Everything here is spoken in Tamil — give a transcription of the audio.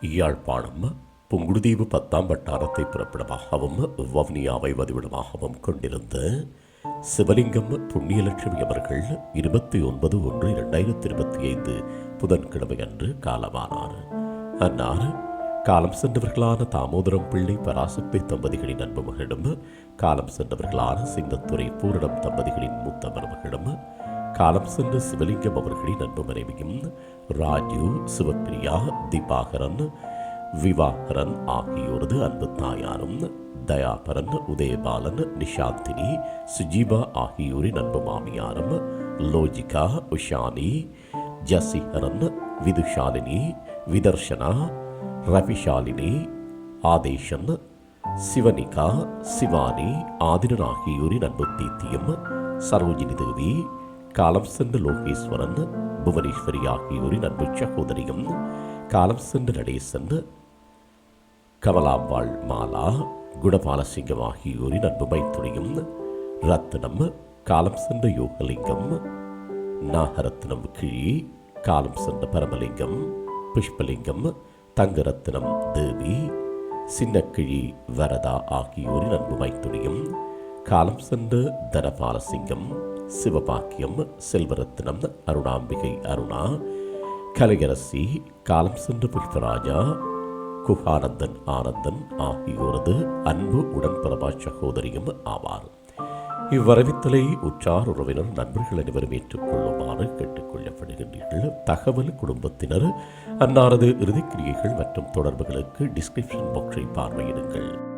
யாழ்ப்பாணம் புங்குடுதீவு பத்தாம் வட்டாரத்தை புறப்படமாகவும் வவுனியாவை வதிவிடமாகவும் கொண்டிருந்த சிவலிங்கம் புண்ணியலட்சுமி அவர்கள் இருபத்தி ஒன்பது ஒன்று இரண்டாயிரத்தி இருபத்தி ஐந்து புதன்கிழமை அன்று காலமானார். அன்னார் காலம் சென்றவர்களான தாமோதரம் பிள்ளை பராசக்தி தம்பதிகளின் அன்பு மகளிடம் காலம் சென்றவர்களான சிங்கத்துறை பூரணம் தம்பதிகளின் மூத்த மருமகளிடம் காலம் சென்ற சிவலிங்கம் அவர்களின் அன்பு மனைவியும் ராஜு சிவப்பிரியா திபாகரன் விவாகரன் ஆகியோரது அன்பு தாயாரும் தயாபரன் உதயபாலன் நிஷாந்தினி சுஜீபா ஆகியோரின் அன்பு மாமியாரும் லோஜிகா உஷானி ஜசிஹரன் விதுஷாலினி விதர்ஷனா ரவிஷாலினி ஆதேஷன் சிவனிகா சிவானி ஆதிரன் ஆகியோரின் அன்பு தீத்தியம் சரோஜினி தேவி காலம் சென்ற லோகேஸ்வரன் புவனேஸ்வரி ஆகியோரின் அன்பு சகோதரியும் காலம் சென்ற நடேசன் கமலாம்பாள் மாலா குணபாலசிங்கம் ஆகியோரின் அன்பு மைத்துணியும் ரத்னம் காலம் சென்ற யோகலிங்கம் நாகரத்னம் கிழி காலம் சென்ற பரமலிங்கம் புஷ்பலிங்கம் தங்கரத்னம் தேவி சின்னக்கிழி வரதா ஆகியோரின் அன்பு மைத்துணியும் காலம் சென்ற தனபாலசிங்கம் சிவபாக்கியம் செல்வரத்னம் அருணாம்பிகை அருணா கலையரசி காலம் சென்ற புஷ்பராஜா குகானந்தன் ஆனந்தன் ஆகியோரது அன்பு உடன்பிறவா சகோதரியும் ஆவார். இவ்வரவித்தலை உற்றார் உறவினர் நண்பர்கள் அனைவரும் ஏற்றுக்கொள்ளுமாறு கேட்டுக்கொள்ளப்படுகின்றீர்கள் தகவல் குடும்பத்தினர் அன்னாரது இறுதிக்கிரியைகள் மற்றும் தொடர்புகளுக்கு டிஸ்கிரிப்ஷன் பாக்ஸை பார்வையிடுங்கள்.